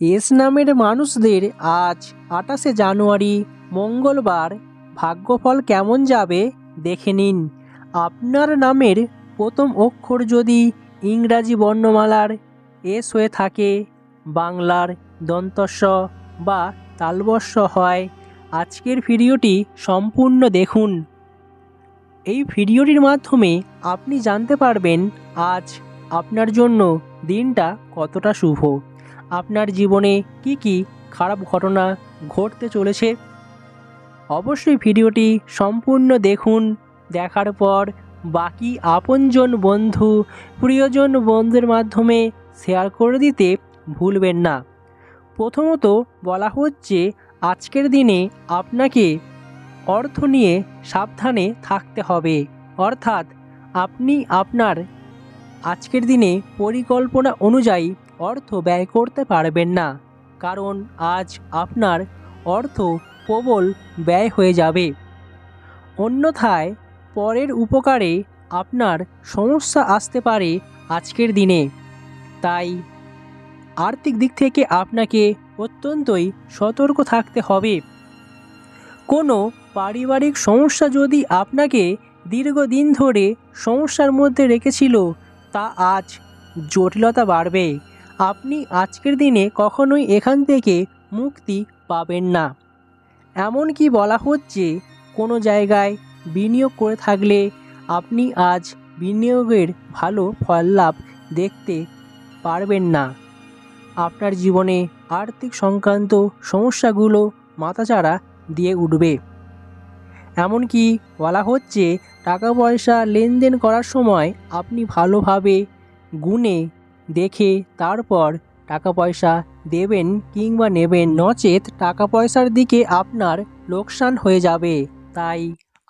S নামের মানুষদের আজ আঠাশে জানুয়ারি, মঙ্গলবার। ভাগ্যফল কেমন যাবে দেখে নিন। আপনার নামের প্রথম অক্ষর যদি ইংরাজি বর্ণমালার এস হয়ে থাকে, বাংলার দন্তস্ব বা তালবস্য হয়, আজকের ভিডিওটি সম্পূর্ণ দেখুন। এই ভিডিওটির মাধ্যমে আপনি জানতে পারবেন আজ আপনার জন্য দিনটা কতটা শুভ। আপনার জীবনে কি কি খারাপ ঘটনা ঘটতে চলেছে? অবশ্যই ভিডিওটি সম্পূর্ণ দেখুন, দেখার পর বাকি আপনজন বন্ধু, প্রিয়জন বন্ধুদের মাধ্যমে শেয়ার করে দিতে ভুলবেন না। প্রথমত বলা হচ্ছে, আজকের দিনে আপনাকে অর্থ নিয়ে সাবধানে থাকতে হবে। অর্থাৎ আপনি আপনার আজকের দিনে পরিকল্পনা অনুযায়ী অর্থ ব্যয় করতে পারবেন না। কারণ আজ আপনার অর্থ প্রবল ব্যয় হয়ে যাবে। অন্যথায় পরের উপকারে আপনার সমস্যা আসতে পারে আজকের দিনে। তাই আর্থিক দিক থেকে আপনাকে অত্যন্তই সতর্ক থাকতে হবে। কোনো পারিবারিক সমস্যা যদি আপনাকে দীর্ঘদিন ধরে সমস্যার মধ্যে রেখেছিল, তা আজ জটিলতা বাড়বে। আপনি আজকের দিনে কখনোই এখান থেকে মুক্তি পাবেন না। এমনকি বলা হচ্ছে, কোনো জায়গায় বিনিয়োগ করে থাকলে আপনি আজ বিনিয়োগের ভালো ফল লাভ দেখতে পারবেন না। আপনার জীবনে আর্থিক সংক্রান্ত সমস্যাগুলো মাথাচাড়া দিয়ে উঠবে। এমনকি বলা হচ্ছে, টাকা পয়সা লেনদেন করার সময় আপনি ভালোভাবে গুনে দেখে তারপর টাকা পয়সা দেবেন কিংবা নেবেন। নচেত টাকা পয়সার দিকে আপনার লোকসান হয়ে যাবে। তাই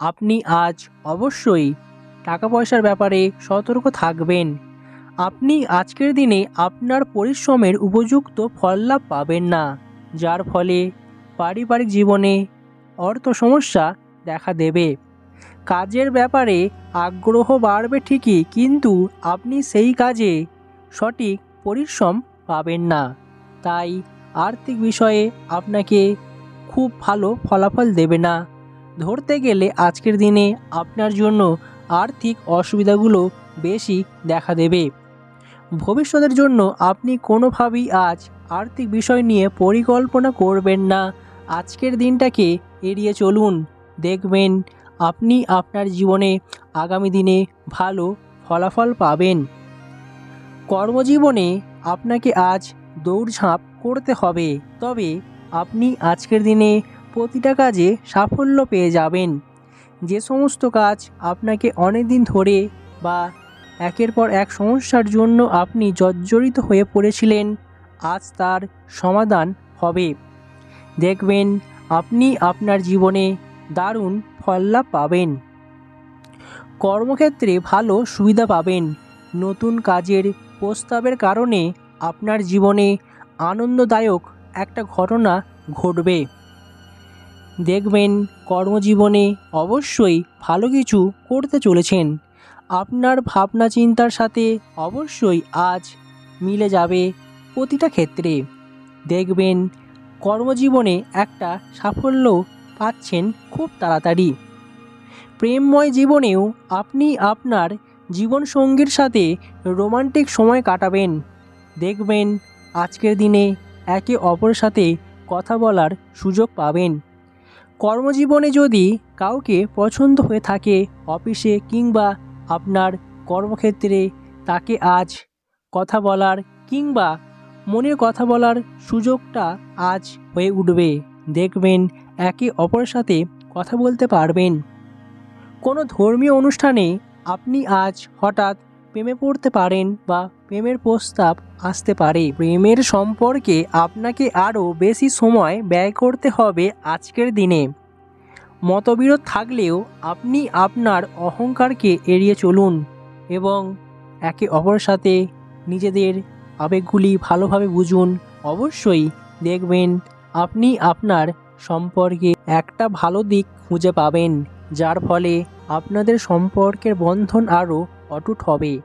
আপনি আজ অবশ্যই টাকা পয়সার ব্যাপারে সতর্ক থাকবেন। আপনি আজকের দিনে আপনার পরিশ্রমের উপযুক্ত ফল লাভ পাবেন না, যার ফলে পারিবারিক জীবনে অর্থ সমস্যা দেখা দেবে। কাজের ব্যাপারে আগ্রহ বাড়বে ঠিকই, কিন্তু আপনি সেই কাজে সঠিক পরিশ্রম পাবেন না। তাই আর্থিক বিষয়ে আপনাকে খুব ভালো ফলাফল দেবে না। ধরতে গেলে আজকের দিনে আপনার জন্য আর্থিক অসুবিধাগুলো বেশি দেখা দেবে। ভবিষ্যতের জন্য আপনি কোনোভাবেই আজ আর্থিক বিষয় নিয়ে পরিকল্পনা করবেন না। আজকের দিনটাকে এড়িয়ে চলুন। দেখবেন আপনি আপনার জীবনে আগামী দিনে ভালো ফলাফল পাবেন। কর্মজীবনে আপনাকে আজ দৌড়ঝাঁপ করতে হবে। তবে আপনি আজকের দিনে প্রতিটা কাজে সাফল্য পেয়ে যাবেন। যে সমস্ত কাজ আপনাকে অনেক দিন ধরে বা একের পর এক সমস্যার জন্য আপনি জর্জরিত হয়ে পড়েছিলেন, আজ তার সমাধান হবে। দেখবেন আপনি আপনার জীবনে দারুণ ফললাভ পাবেন। কর্মক্ষেত্রে ভালো সুবিধা পাবেন। নতুন কাজের প্রস্তাবের কারণে আপনার জীবনে আনন্দদায়ক একটা ঘটনা ঘটবে। দেখবেন, কর্মজীবনে অবশ্যই ভালো কিছু করতে চলেছেন। আপনার ভাবনা চিন্তার সাথে অবশ্যই আজ মিলে যাবে প্রতিটা ক্ষেত্রে। দেখবেন, কর্মজীবনে একটা সাফল্য পাচ্ছেন খুব তাড়াতাড়ি। প্রেমময় জীবনেও আপনি আপনার জীবনসঙ্গীর সাথে রোমান্টিক সময় কাটাবেন। দেখবেন আজকের দিনে একে অপরের সাথে কথা বলার সুযোগ পাবেন। কর্মজীবনে যদি কাউকে পছন্দ হয়ে থাকে অফিসে কিংবা আপনার কর্মক্ষেত্রে, তাকে আজ কথা বলার কিংবা মনের কথা বলার সুযোগটা আজ হয়ে উঠবে। দেখবেন একে অপরের সাথে কথা বলতে পারবেন। কোনো ধর্মীয় অনুষ্ঠানে আপনি আজ হঠাৎ প্রেমে পড়তে পারেন বা প্রেমের প্রস্তাব আসতে পারে। প্রেমের সম্পর্কে আপনাকে আরও বেশি সময় ব্যয় করতে হবে আজকের দিনে। মতবিরোধ থাকলেও আপনি আপনার অহংকারকে এড়িয়ে চলুন এবং একে অপরের সাথে নিজেদের আবেগগুলি ভালোভাবে বুঝুন। অবশ্যই দেখবেন আপনি আপনার সম্পর্কে একটা ভালো দিক খুঁজে পাবেন। যার ফলে আপনাদের সম্পর্কের বন্ধন আরও অটুট হবে।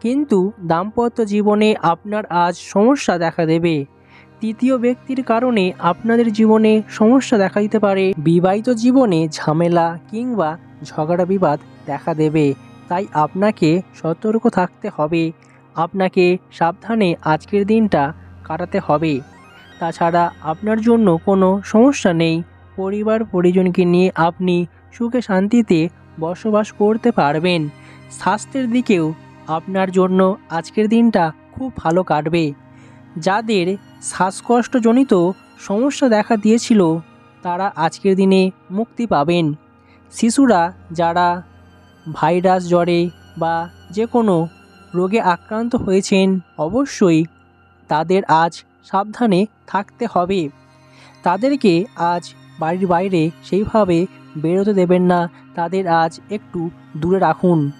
কিন্তু দাম্পত্য জীবনে আপনার আজ সমস্যা দেখা দেবে। তৃতীয় ব্যক্তির কারণে আপনাদের জীবনে সমস্যা দেখা দিতে পারে। বিবাহিত জীবনে ঝামেলা কিংবা ঝগড়া বিবাদ দেখা দেবে। তাই আপনাকে সতর্ক থাকতে হবে। আপনাকে সাবধানে আজকের দিনটা কাটাতে হবে। তাছাড়া আপনার জন্য কোনো সমস্যা নেই। পরিবার পরিজনকে নিয়ে আপনি সুখে শান্তিতে বসবাস করতে পারবেন। স্বাস্থ্যের দিকেও আপনার জন্য আজকের দিনটা খুব ভালো কাটবে। যাদের শ্বাসকষ্টজনিত সমস্যা দেখা দিয়েছিল, তারা আজকের দিনে মুক্তি পাবেন। শিশুরা যারা ভাইরাস জ্বরে বা যে কোনো রোগে আক্রান্ত হয়েছেন, অবশ্যই তাদের আজ সাবধানে থাকতে হবে। তাদেরকে আজ বাড়ির বাইরে সেইভাবে বেরোতে দেবেন না। তাদের আজ একটু দূরে রাখুন।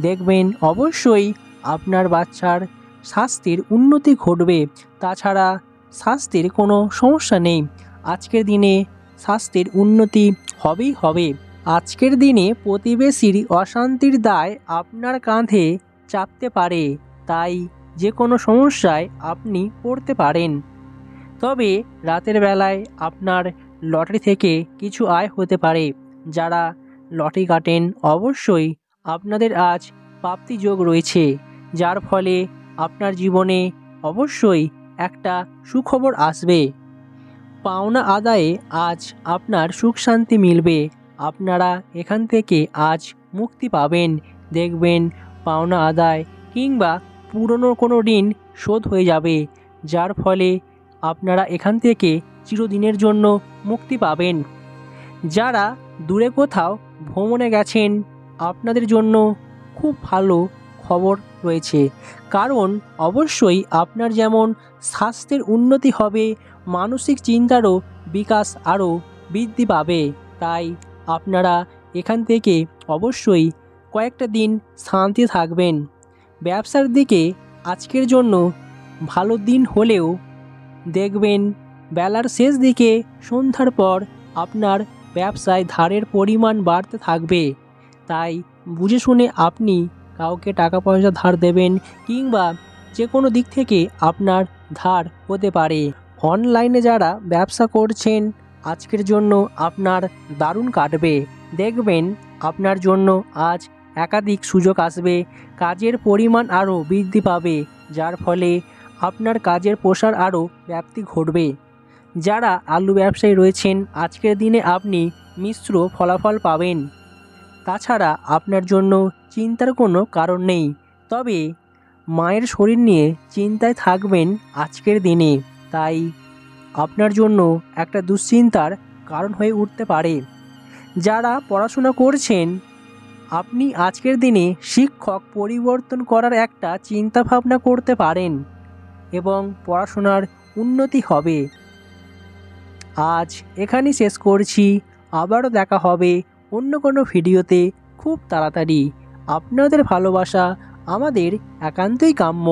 দেখবেন অবশ্যই আপনার বাচ্চার স্বাস্থ্যের উন্নতি ঘটবে। তাছাড়া স্বাস্থ্যের কোনো সমস্যা নেই। আজকের দিনে স্বাস্থ্যের উন্নতি হবেই হবে। আজকের দিনে প্রতিবেশীর অশান্তির দায় আপনার কাঁধে চাপতে পারে। তাই যে কোনো সমস্যায় আপনি পড়তে পারেন। তবে রাতের বেলায় আপনার লটারি থেকে কিছু আয় হতে পারে। যারা লটারি কাটেন, অবশ্যই আপনাদের আজ প্রাপ্তি যোগ রয়েছে, যার ফলে আপনার জীবনে অবশ্যই একটা সুখবর আসবে। পাওনা আদায়ে আজ আপনার সুখ শান্তি মিলবে। আপনারা এখান থেকে আজ মুক্তি পাবেন। দেখবেন পাওনা আদায় কিংবা পুরনো কোনো ঋণ শোধ হয়ে যাবে, যার ফলে আপনারা এখান থেকে চিরদিনের জন্য মুক্তি পাবেন। যারা দূরে কোথাও ভ্রমণে গেছেন, আপনাদের জন্য খুব ভালো খবর রয়েছে। কারণ অবশ্যই আপনার যেমন স্বাস্থ্যের উন্নতি হবে, মানসিক চিন্তারও বিকাশ আরও বৃদ্ধি পাবে। তাই আপনারা এখান থেকে অবশ্যই কয়েকটা দিন শান্তি থাকবেন। ব্যবসার দিকে আজকের জন্য ভালো দিন হলেও দেখবেন বেলার শেষ দিকে সন্ধ্যার পর আপনার ব্যবসায় ধারের পরিমাণ বাড়তে থাকবে। তাই বুঝে শুনে আপনি কাউকে টাকা পয়সা ধার দেবেন কিংবা যে কোনো দিক থেকে আপনার ধার হতে পারে। অনলাইনে যারা ব্যবসা করছেন, আজকের জন্য আপনার দারুণ কাটবে। দেখবেন আপনার জন্য আজ একাধিক সুযোগ আসবে। কাজের পরিমাণ আরও বৃদ্ধি পাবে, যার ফলে আপনার কাজের প্রসার আরও ব্যাপ্তি ঘটবে। যারা আলু ব্যবসায়ী রয়েছেন, আজকের দিনে আপনি মিশ্র ফলাফল পাবেন। তাছাড়া আপনার জন্য চিন্তার কোনো কারণ নেই, তবে মায়ের শরীর নিয়ে চিন্তায় থাকবেন আজকের দিনে। তাই আপনার জন্য একটা দুশ্চিন্তার কারণ হয়ে উঠতে পারে। যারা পড়াশোনা করছেন, আপনি আজকের দিনে শিক্ষক পরিবর্তন করার একটা চিন্তা ভাবনা করতে পারেন এবং পড়াশোনার উন্নতি হবে। আজ এখানেই শেষ করছি। আবারও দেখা হবে অন্য কোনো ভিডিওতে খুব তাড়াতাড়ি। আপনাদের ভালোবাসা আমাদের একান্তই কাম্য।